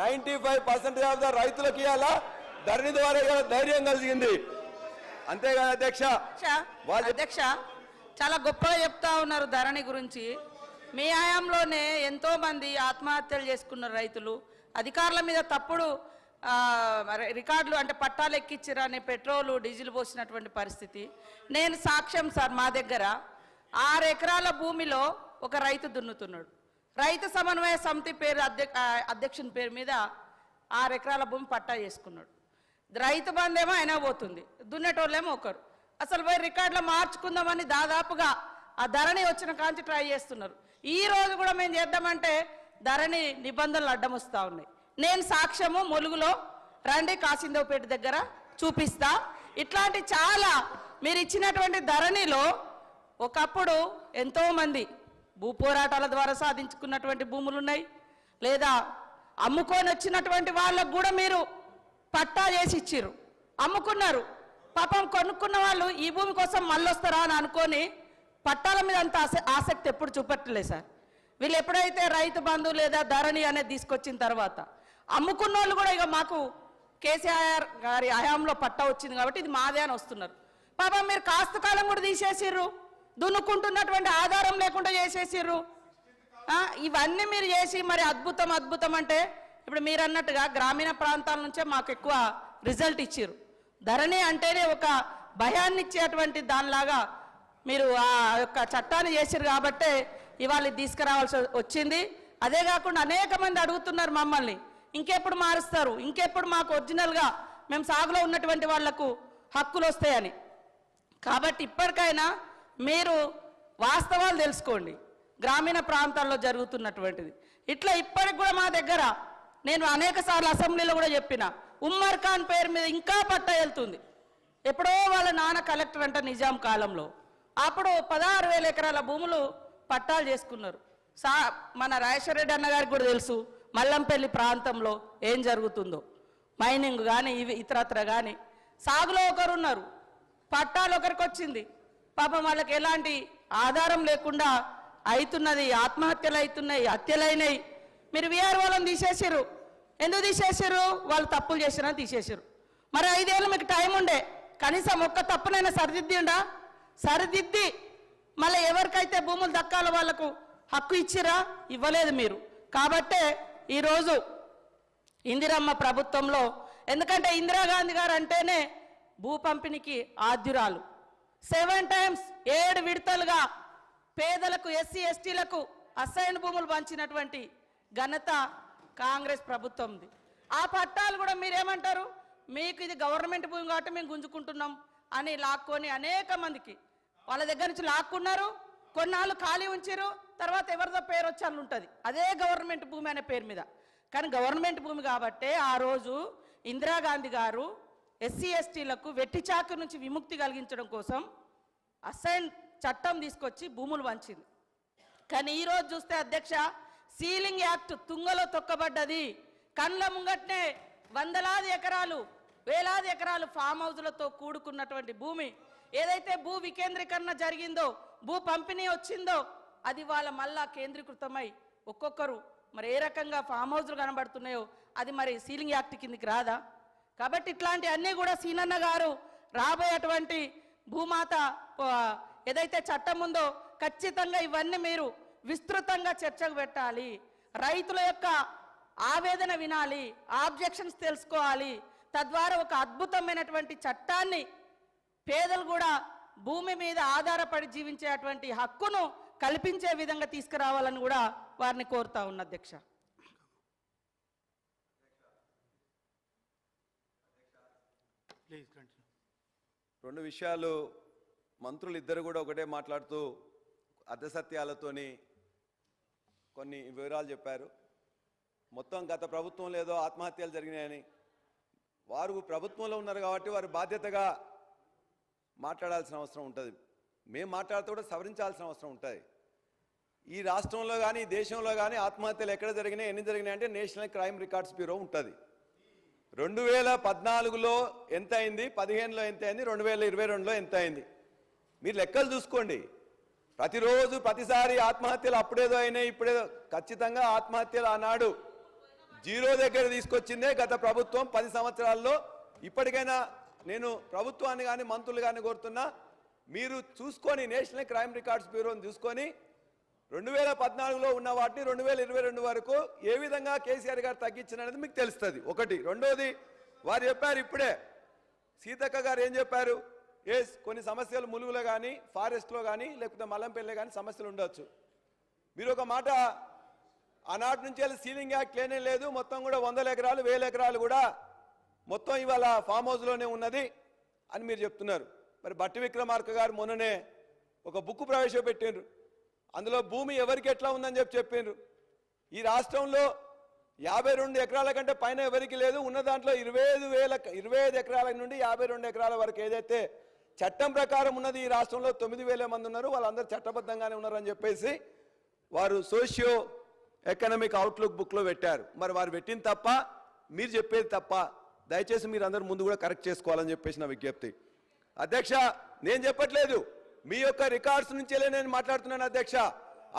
Ninety five percent of the రైతులకు ఇవాళ ధరణి ద్వారా ఇవాళ ధైర్యం కలిగింది. అంతేకాదు అధ్యక్ష అధ్యక్ష చాలా గొప్పగా చెప్తా ఉన్నారు ధరణి గురించి. మీ హయాంలోనే ఎంతో మంది ఆత్మహత్యలు చేసుకున్నారు రైతులు. అధికారుల మీద తప్పుడు రికార్డులు అంటే పట్టాలు ఎక్కిచ్చిరని పెట్రోలు డీజిల్ పోసినటువంటి పరిస్థితి. నేను సాక్ష్యం సార్ మా దగ్గర. ఆరు ఎకరాల భూమిలో ఒక రైతు దున్నుతున్నాడు. రైతు సమన్వయ సమితి పేరు అధ్యక్ష అధ్యక్షుని పేరు మీద ఆరు ఎకరాల భూమి పట్టా చేసుకున్నాడు. రైతు బంధేమో అయినా పోతుంది దున్నేటోళ్ళేమో ఒకరు. అసలు పోయి రికార్డులు మార్చుకుందామని దాదాపుగా ఆ ధరణి వచ్చిన కాంచి ట్రై చేస్తున్నారు. ఈ రోజు కూడా మేము చేద్దామంటే ధరణి నిబంధనలు అడ్డం వస్తూ ఉన్నాయి. నేను సాక్ష్యము ములుగులో రండి కాసిందేవపేట దగ్గర చూపిస్తా. ఇట్లాంటి చాలా మీరు ఇచ్చినటువంటి ధరణిలో ఒకప్పుడు ఎంతోమంది భూ పోరాటాల ద్వారా సాధించుకున్నటువంటి భూములు ఉన్నాయి లేదా అమ్ముకొని వచ్చినటువంటి వాళ్ళకు కూడా మీరు పట్టా చేసి ఇచ్చారు అమ్ముకున్నారు. పాపం కొనుక్కున్న వాళ్ళు ఈ భూమి కోసం మళ్ళీ వస్తారా అని అనుకొని పట్టాల మీద అంత ఆసక్తి ఎప్పుడు చూపెట్టలేదు సార్. వీళ్ళు ఎప్పుడైతే రైతు బంధు లేదా ధరణి అనేది తీసుకొచ్చిన తర్వాత అమ్ముకున్న వాళ్ళు కూడా ఇక మాకు కేసీఆర్ గారి హయాంలో పట్టా వచ్చింది కాబట్టి ఇది మాదే అని వస్తున్నారు. పాపం మీరు కాస్త కాలం కూడా తీసేసిర్రు. దున్నుకుంటున్నటువంటి ఆధారం లేకుండా చేసేసిర్రు. ఇవన్నీ మీరు చేసి మరి అద్భుతం అద్భుతం అంటే ఇప్పుడు మీరు అన్నట్టుగా గ్రామీణ ప్రాంతాల నుంచే మాకు ఎక్కువ రిజల్ట్ ఇచ్చారు ధరణి అంటేనే ఒక భయాన్ని ఇచ్చేటువంటి దానిలాగా మీరు ఆ యొక్క చట్టాన్ని చేశారు కాబట్టే ఇవాళ తీసుకురావాల్సి వచ్చింది. అదే కాకుండా అనేక మంది అడుగుతున్నారు మమ్మల్ని. ఇంకెప్పుడు మారుస్తారు? ఇంకెప్పుడు మాకు ఒరిజినల్గా మేము సాగులో ఉన్నటువంటి వాళ్ళకు హక్కులు వస్తాయని. కాబట్టి ఇప్పటికైనా మీరు వాస్తవాలు తెలుసుకోండి. గ్రామీణ ప్రాంతాల్లో జరుగుతున్నటువంటిది. ఇట్లా ఇప్పటికి కూడా మా దగ్గర నేను అనేక సార్లు అసెంబ్లీలో కూడా చెప్పిన ఉమ్మర్ ఖాన్ పేరు మీద ఇంకా పట్ట వెళ్తుంది. ఎప్పుడో వాళ్ళ నాన్న కలెక్టర్ అంట నిజాం కాలంలో. అప్పుడు పదహారు వేల ఎకరాల భూములు పట్టాలు చేసుకున్నారు. సా మన రాజేశ్వర రెడ్డి కూడా తెలుసు మల్లంపల్లి ప్రాంతంలో ఏం జరుగుతుందో. మైనింగ్ కానీ ఇవి ఇతరత్ర కానీ సాగులో ఒకరు ఉన్నారు పట్టాలు ఒకరికి వచ్చింది పాపం వాళ్ళకి ఎలాంటి ఆధారం లేకుండా అవుతున్నది ఆత్మహత్యలు అవుతున్నాయి హత్యలైనాయి. మీరు విఆర్ వాళ్ళని తీసేసారు ఎందుకు తీసేసారు వాళ్ళు తప్పులు చేసినా తీసేసారు మరి ఐదేళ్ళు మీకు టైం ఉండే. కనీసం ఒక్క తప్పునైనా సరిదిద్దిండా? సరిదిద్ది. మళ్ళీ ఎవరికైతే భూములు దక్కాలో వాళ్ళకు హక్కు ఇచ్చిరా ఇవ్వలేదు మీరు. కాబట్టే ఈరోజు ఇందిరమ్మ ప్రభుత్వంలో ఎందుకంటే ఇందిరాగాంధీ గారు అంటేనే భూ పంపిణీకి ఆద్యురాలు. సెవెన్ టైమ్స్ ఏడు విడతలుగా పేదలకు ఎస్సీ ఎస్టీలకు అసైన్ భూములు పంచినటువంటి ఘనత కాంగ్రెస్ ప్రభుత్వంది. ఆ పట్టాలు కూడా మీరేమంటారు? మీకు ఇది గవర్నమెంట్ భూమి కాబట్టి మేము గుంజుకుంటున్నాం అని లాక్కొని అనేక మందికి వాళ్ళ దగ్గర నుంచి లాక్కున్నారు. కొన్నాళ్ళు ఖాళీ ఉంచారు తర్వాత ఎవరిదో పేరు వచ్చి ఉంటుంది. అదే గవర్నమెంట్ భూమి అనే పేరు మీద. కానీ గవర్నమెంట్ భూమి కాబట్టే ఆ రోజు ఇందిరాగాంధీ గారు ఎస్సీ ఎస్టీలకు వెట్టి చాకు నుంచి విముక్తి కలిగించడం కోసం అసైన్ చట్టం తీసుకొచ్చి భూములు వంచింది. కానీ ఈరోజు చూస్తే అధ్యక్ష సీలింగ్ యాక్ట్ తుంగలో తొక్కబడ్డది. కండ్ల ముంగట్నే వందలాది ఎకరాలు వేలాది ఎకరాలు ఫామ్ హౌజులతో కూడుకున్నటువంటి భూమి. ఏదైతే భూ వికేంద్రీకరణ జరిగిందో భూ పంపిణీ వచ్చిందో అది వాళ్ళ మళ్ళా కేంద్రీకృతమై ఒక్కొక్కరు మరి ఏ రకంగా ఫామ్ హౌజులు కనబడుతున్నాయో అది మరి సీలింగ్ యాక్ట్ కిందికి రాదా? కాబట్టి ఇట్లాంటి అన్నీ కూడా సీనన్న గారు రాబోయేటువంటి భూమాత ఏదైతే చట్టం ఉందో ఖచ్చితంగా ఇవన్నీ మీరు విస్తృతంగా చర్చకు పెట్టాలి. రైతుల యొక్క ఆవేదన వినాలి ఆబ్జెక్షన్స్ తెలుసుకోవాలి. తద్వారా ఒక అద్భుతమైనటువంటి చట్టాన్ని పేదలు కూడా భూమి మీద ఆధారపడి జీవించేటువంటి హక్కును కల్పించే విధంగా తీసుకురావాలని కూడా వారిని కోరుతా ఉన్న అధ్యక్ష. ప్లీజ్ కంటిన్యూ రెండు విషయాలు మంత్రులు ఇద్దరు కూడా ఒకటే మాట్లాడుతూ అర్ధసత్యాలతోని కొన్ని వివరాలు చెప్పారు. మొత్తం గత ప్రభుత్వం ఏదో ఆత్మహత్యలు జరిగినాయని వారు ప్రభుత్వంలో ఉన్నారు కాబట్టి వారు బాధ్యతగా మాట్లాడాల్సిన అవసరం ఉంటుంది. మేము మాట్లాడుతూ కూడా సవరించాల్సిన అవసరం ఉంటుంది. ఈ రాష్ట్రంలో కానీ దేశంలో కానీ ఆత్మహత్యలు ఎక్కడ జరిగినాయి ఎన్ని జరిగినాయి అంటే నేషనల్ క్రైమ్ రికార్డ్స్ బ్యూరో ఉంటుంది. రెండు వేల పద్నాలుగులో ఎంత అయింది పదిహేనులో ఎంత అయింది రెండు వేల ఇరవై రెండులో ఎంత అయింది మీరు లెక్కలు చూసుకోండి. ప్రతిరోజు ప్రతిసారి ఆత్మహత్యలు అప్పుడేదో అయినాయి ఇప్పుడేదో. ఖచ్చితంగా ఆత్మహత్యలు ఆనాడు జీరో దగ్గర తీసుకొచ్చిందే గత ప్రభుత్వం పది సంవత్సరాల్లో. ఇప్పటికైనా నేను ప్రభుత్వాన్ని కానీ మంత్రులు కానీ కోరుతున్నా మీరు చూసుకొని నేషనల్ క్రైమ్ రికార్డ్స్ బ్యూరోని చూసుకొని రెండు వేల పద్నాలుగులో ఉన్న వాటిని రెండు వేల ఇరవై రెండు వరకు ఏ విధంగా కేసీఆర్ గారు తగ్గించినది మీకు తెలుస్తుంది. ఒకటి. రెండోది వారు చెప్పారు ఇప్పుడే. సీతక్క గారు ఏం చెప్పారు? ఎస్ కొన్ని సమస్యలు ములుగులో కానీ ఫారెస్ట్లో కానీ లేకపోతే మల్లంపల్లి కానీ సమస్యలు ఉండవచ్చు మీరు ఒక మాట ఆనాటి నుంచి వెళ్ళి సీలింగ్ యాక్ట్ లేనే లేదు మొత్తం కూడా వందల ఎకరాలు వేల ఎకరాలు కూడా మొత్తం ఇవాళ ఫామ్ హౌస్లోనే ఉన్నది అని మీరు చెప్తున్నారు. మరి బట్టి విక్రమార్క గారు మొన్ననే ఒక బుక్ ప్రవేశపెట్టిండ్రు. అందులో భూమి ఎవరికి ఎట్లా ఉందని చెప్పి చెప్పిండ్రు. ఈ రాష్ట్రంలో యాభై రెండు ఎకరాల కంటే పైన ఎవరికి లేదు ఉన్న దాంట్లో ఇరవై ఐదు వేల ఇరవై ఐదు ఎకరాల నుండి యాభై రెండు ఎకరాల వరకు ఏదైతే చట్టం ప్రకారం ఉన్నది ఈ రాష్ట్రంలో తొమ్మిది వేల మంది ఉన్నారు వాళ్ళందరూ చట్టబద్ధంగానే ఉన్నారని చెప్పేసి వారు సోషియో ఎకనామిక్ అవుట్లుక్ బుక్లో పెట్టారు. మరి వారు పెట్టింది తప్ప మీరు చెప్పేది తప్ప దయచేసి మీరు అందరు ముందు కూడా కరెక్ట్ చేసుకోవాలని చెప్పేసి నా విజ్ఞప్తి. అధ్యక్ష నేను చెప్పట్లేదు. మీ యొక్క రికార్డ్స్ నుంచేలే నేను మాట్లాడుతున్నాను అధ్యక్ష.